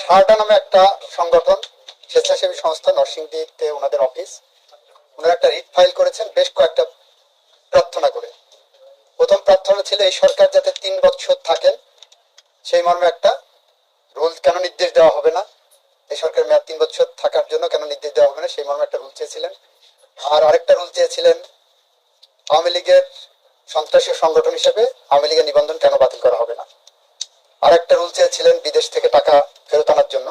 সারডা নামে একটা সংগঠন, স্বেচ্ছাসেবী সংস্থা নরসিংদীতে ওনাদের অফিস। ওনারা একটা রিট ফাইল করেছেন, বেশ কয়েকটা প্রার্থনা করে। প্রথম প্রার্থনা ছিল, এই সরকার যাতে তিন বছর থাকেন, সেই মর্মে একটা রুল কেন নির্দেশ দেওয়া হবে না? এই সরকার মেয়াদ তিন বছর থাকার জন্য কেন নির্দেশ দেওয়া হবে না? সেই মর্মে একটা রুল চেয়েছিলেন। আর আরেকটা রুল চেয়েছিলেন, আওয়ামী লীগের সন্ত্রাসী সংগঠন হিসেবে আওয়ামী লীগের নিবন্ধন কেন বাতিল করা হবে না? আর একটা রুল চেয়েছিলেন বিদেশ থেকে টাকা ফেরত আনার জন্য।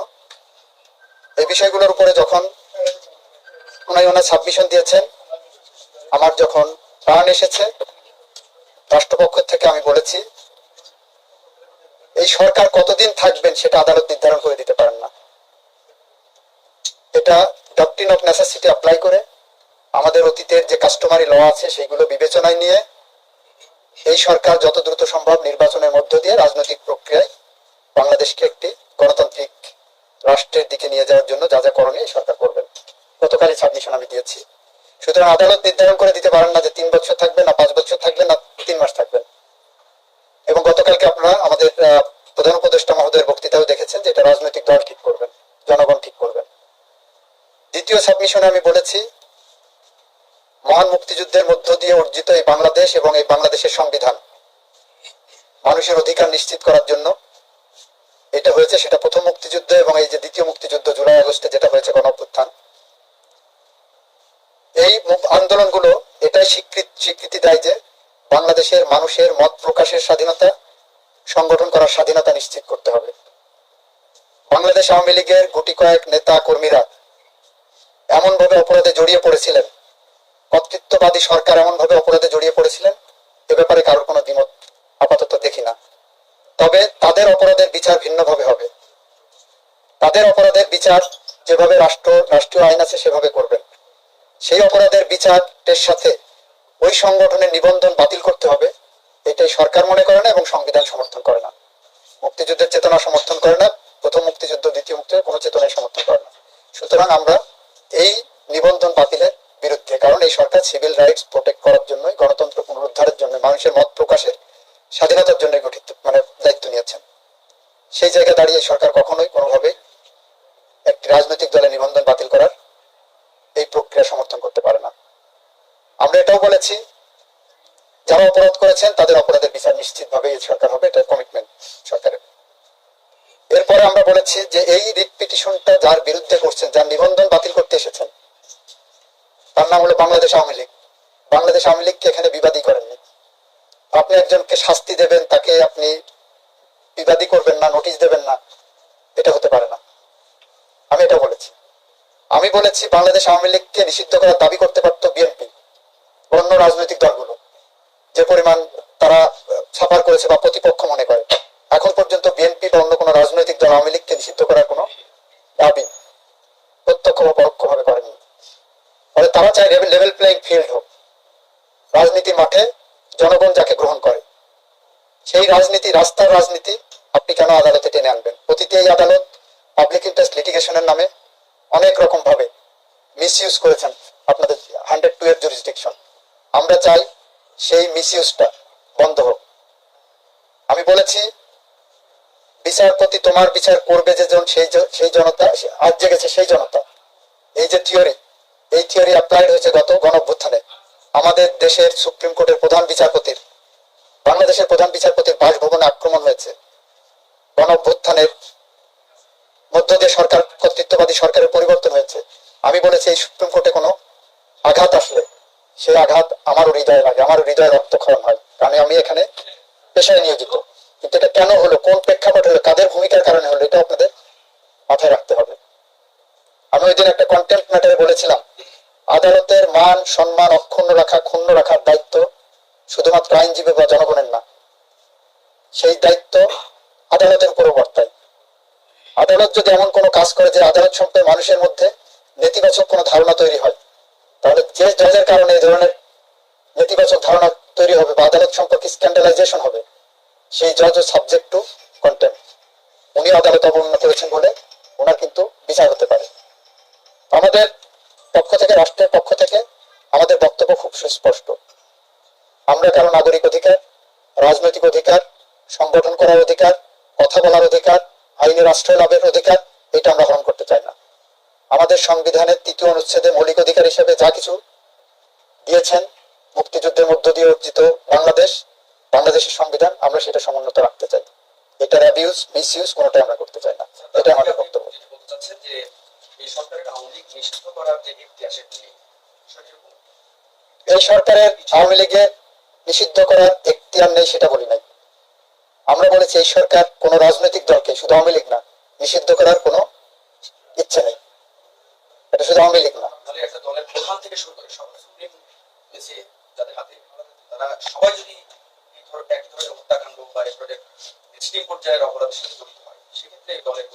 এই বিষয়গুলোর উপরে যখন ওনাই ওনার সাবমিশন দিয়েছেন, আমার যখন প্রাণ এসেছে, রাষ্ট্রপক্ষ থেকে আমি বলেছি, এই সরকার কতদিন থাকবেন সেটা আদালত নির্ধারণ করে দিতে পারেন না। এটা ডক্ট্রিন অফ নেসেসিটি অ্যাপ্লাই করে আমাদের অতীতের যে কাস্টমারি ল আছে, সেগুলো বিবেচনায় নিয়ে এই সরকার যত দ্রুত সম্ভব নির্বাচনের মধ্য দিয়ে রাজনৈতিক প্রক্রিয়ায় বাংলাদেশকে একটি গণতান্ত্রিক রাষ্ট্রের দিকে নিয়ে যাওয়ার জন্য যা যা করণীয় সরকার করবেন। গতকালই সাবমিশন আমি দিয়েছি। সুতরাং আদালত নির্ধারণ করে দিতে পারেন না যে তিন বছর থাকবেন না, পাঁচ বছর থাকবেন না, তিন মাস থাকবেন এবং গতকালকে আপনারা আমাদের প্রধান উপদেষ্টা মহোদয়ের বক্তৃতাও দেখেছেন যে এটা রাজনৈতিক দল ঠিক করবেন, জনগণ ঠিক করবেন। দ্বিতীয় সাবমিশনে আমি বলেছি মহান মুক্তিযুদ্ধের মধ্য দিয়ে অর্জিত এই বাংলাদেশ এবং এই বাংলাদেশের সংবিধান। মানুষের অধিকার নিশ্চিত করার জন্য এটা হয়েছে, সেটা প্রথম মুক্তিযুদ্ধ এবং এই যে দ্বিতীয় মুক্তিযুদ্ধ জুলাই আগস্টে যেটা হয়েছে গণ অভ্যুত্থান এই আন্দোলনগুলো এটাই স্বীকৃতি স্বীকৃতি দেয় যে বাংলাদেশের মানুষের মত প্রকাশের স্বাধীনতা, সংগঠন করার স্বাধীনতা নিশ্চিত করতে হবে। বাংলাদেশ আওয়ামী লীগের গুটি কয়েক নেতা কর্মীরা এমনভাবে অপরাধে জড়িয়ে পড়েছিলেন কর্তৃত্ববাদী সরকার এমনভাবে অপরাধে জড়িয়ে পড়েছিলেন? এ ব্যাপারে কারোর কোনো দ্বিমত আপাতত দেখি না। তবে তাদের অপরাধের বিচার ভিন্নভাবে হবে। তাদের অপরাধের বিচার যেভাবে রাষ্ট্র, রাষ্ট্রীয় আইন আছে সেভাবে করবেন। সেই অপরাধের বিচারের সাথে ওই সংগঠনের নিবন্ধন বাতিল করতে হবে। এটাই সরকার মনে করে না এবং সংবিধান সমর্থন করে না। মুক্তিযুদ্ধের চেতনা সমর্থন করে না। প্রথম মুক্তিযুদ্ধ, দ্বিতীয় মুক্তিযুদ্ধ, কোনো চেতনায় সমর্থন করে না। সুতরাং আমরা এই নিবন্ধন বাতিলের বিরুদ্ধে কারণ এই সরকার সিভিল রাইটস প্রোটেক্ট করার জন্য গণতন্ত্র পুনরুদ্ধারের জন্য মানুষের মত প্রকাশের স্বাধীনতার জন্য গঠিত মানে দায়িত্ব নিয়েছেন। সেই জায়গায় দাঁড়িয়ে সরকার কখনোই কোনোভাবেই একটি রাজনৈতিক দলের নিবন্ধন বাতিল করার এই প্রক্রিয়া সমর্থন করতে পারে না। আমরা এটাও বলেছি, যারা অপরাধ করেছেন তাদের অপরাধের বিচার নিশ্চিতভাবে এই সরকার হবে, এটা কমিটমেন্ট সরকারের। এরপরে আমরা বলেছি যে এই রিট পিটিশনটা যার বিরুদ্ধে করছেন, যার নিবন্ধন তার নাম হলো বাংলাদেশ আওয়ামী লীগ। বাংলাদেশ আওয়ামী লীগকে এখানে বিবাদী করেননি। আপনি একজনকে শাস্তি দেবেন, তাকে আপনি বিবাদী করবেন না, নোটিশ দেবেন না, এটা হতে পারে না। আমি এটা বলেছি। আমি বলেছি বাংলাদেশ আওয়ামী লীগকে নিষিদ্ধ করার দাবি করতে পারতো বিএনপি, অন্য রাজনৈতিক দলগুলো। যে পরিমাণ তারা ছাপার করেছে বা প্রতিপক্ষ মনে করে। এখন পর্যন্ত বিএনপি বা অন্য কোনো রাজনৈতিক দল আওয়ামী লীগকে নিষিদ্ধ করার কোনো দাবি প্রত্যক্ষ বা পরোক্ষভাবে করেনি ফলে তারা চায় লেভেল প্লেইং ফিল্ড হোক রাজনীতির মাঠে জনগণ যাকে গ্রহণ করে, সেই রাজনীতি, রাস্তার রাজনীতি আপনি কেন আদালতে টেনে আনবেন? অতীতে এই আদালত পাবলিক ইন্টারেস্ট লিটিগেশনের নামে অনেক রকম ভাবে মিসইউজ করেছেন আপনাদের হান্ড্রেড টু এর জুরিসডিকশন আমরা চাই সেই মিসইউজটা বন্ধ হোক। আমি বলেছি বিচারপতি তোমার বিচার করবে যে সেই সেই জনতা, আজ জেগেছে সেই জনতা। এই যে থিওরি এই থিওরি অ্যাপ্লাইড হয়েছে গত গণ অভ্যুত্থানে আমাদের দেশের সুপ্রিম কোর্টের প্রধান বিচারপতির, বাংলাদেশের প্রধান বিচারপতির বাসভবনে আক্রমণ হয়েছে। গণ অভ্যুত্থানের মধ্য দিয়ে সরকার, কর্তৃত্ববাদী সরকারের পরিবর্তন হয়েছে। আমি বলেছি, এই সুপ্রিম কোর্টে কোনো আঘাত আসলে সেই আঘাত আমারও হৃদয়ে লাগে আমারও হৃদয়ে রক্তক্ষরণ হয়। কারণ আমি এখানে পেশায় নিয়োজিত। কিন্তু এটা কেন হলো, কোন প্রেক্ষাপট হলো, কাদের ভূমিকার কারণে হলো এটা আপনাদের মাথায় রাখতে হবে। আমি ওই দিন একটা কন্টেন্ট আদালতের মান, সম্মান অক্ষুণ্ণ রাখা, ক্ষুণ্ণ রাখার দায়িত্ব শুধুমাত্র আইনজীবী বা জনগণের না, সেই দায়িত্ব আদালতের উপরও বর্তায়। আদালত যদি এমন কোনো কাজ করে যে আদালত সম্পর্কে মানুষের মধ্যে নেতিবাচক কোনো ধারণা তৈরি হয়, তাহলে যে জজের কারণে এই ধরনের নেতিবাচক ধারণা তৈরি হবে বা আদালত সম্পর্কে স্ক্যান্ডালাইজেশন হবে, সেই জজ সাবজেক্ট টু কন্টেম্প উনি আদালত অবমাননা করেছেন বলে ওনার কিন্তু বিচার হতে পারে আমাদের পক্ষ থেকে, রাষ্ট্রের পক্ষ থেকে আমাদের বক্তব্য খুব সুস্পষ্ট। আমরা কারও নাগরিক অধিকার, রাজনৈতিক অধিকার, সংগঠন করার অধিকার, কথা বলার অধিকার, আইনি রাষ্ট্র লাভের অধিকার, এটা আমরা হরণ করতে চাই না। আমাদের সংবিধানের তৃতীয় অনুচ্ছেদে মৌলিক অধিকার হিসেবে যা কিছু দিয়েছেন, মুক্তিযুদ্ধের মধ্য দিয়ে অর্জিত বাংলাদেশ, বাংলাদেশের সংবিধান, আমরা সেটা সমুন্নত রাখতে চাই। এটার অ্যাবিউজ মিস ইউজ কোনোটাই আমরা করতে চাই না। এটা আমাদের বক্তব্য যেটা বলতে চাচ্ছেন যে এই সরকারের আওয়ামী লীগ নিষিদ্ধ করার যে ইতিহাসের নেই এই সরকারের আওয়ামী লীগের নিষিদ্ধ করার এখতিয়ার নেই সেটা বলি নাই। আমরা বলেছি এই সরকার কোন রাজনৈতিক দলকে শুধু আওয়ামী লীগ না, নিষিদ্ধ করার কোনো ইচ্ছে নেই। এটা শুধু আওয়ামী লীগ না। একটা দলের প্রধান থেকে শুরু করে সব সুপ্রিম যাদের হাতে তারা সবাই যদি এই ধরনের হত্যাকাণ্ড বা এই ধরনের পর্যায়ের অপরাধের সাথে জড়িত হয় সেক্ষেত্রে দলের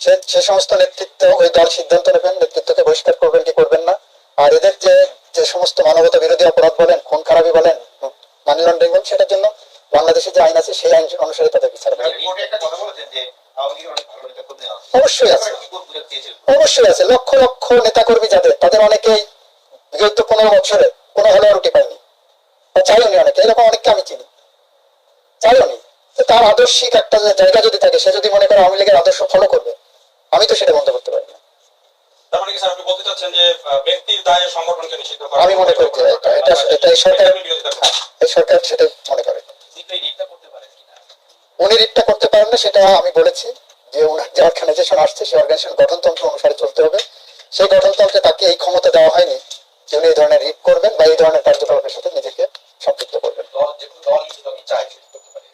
সে সে সমস্ত নেতৃত্ব ওই দল সিদ্ধান্ত নেবেন নেতৃত্বকে বহিষ্কার করবেন কি করবেন না? আর এদের যে যে সমস্ত মানবতা বিরোধী অপরাধ বলেন খুন খারাপি বলেন মানি লন্ডারিং বলেন সেটার জন্য বাংলাদেশে যে আইন আছে সেই আইন অনুসারে তাদের বিচার নেতা কর্মী অবশ্যই আছে। অবশ্যই আছে। লক্ষ লক্ষ নেতাকর্মী যাদের তাদের অনেকেই বিগত পনেরো বছরে কোনো হলেও রুটি পায়নি। চাইওনি অনেকে এরকম অনেককে আমি চিনি। চাইওনি তার আদর্শিক একটা জায়গা যদি থাকে সে যদি মনে করে আওয়ামী লীগের আদর্শ ফলো করবে আমি তো সেটা বন্ধ করতে পারি না। মানে কি স্যার আপনি বলতে চাচ্ছেন যে ব্যক্তির দায়ে সংগঠনকে নিষিদ্ধ করা আমি মনে করি এটা- এটা- এটা সরকার-। এই সরকার সেটাই মনে করে। উনি রিটটা করতে পারেন না সেটা আমি বলেছি যে ওনার যে অর্গানাইজেশন আসছে সেই অর্গানাইজেশন গঠনতন্ত্র অনুসারে চলতে হবে। সেই গঠনতন্ত্রে তাকে এই ক্ষমতা দেওয়া হয়নি যে উনি এই ধরনের রিট করবেন বা এই ধরনের কার্যকলাপের সাথে নিজেকে সম্পৃক্ত করবেন। দল যে কোনো দল যদি চায় সেটা করতে পারে।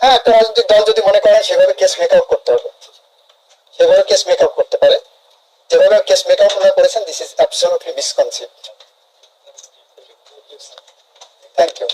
হ্যাঁ একটা রাজনৈতিক দল যদি মনে করেন সেভাবে কেস মেক আউট সেভাবে কেস মেক আউট করতে পারে, যেভাবে কেস মেক আউট ওনারা করেছেন this is absolutely misconception thank you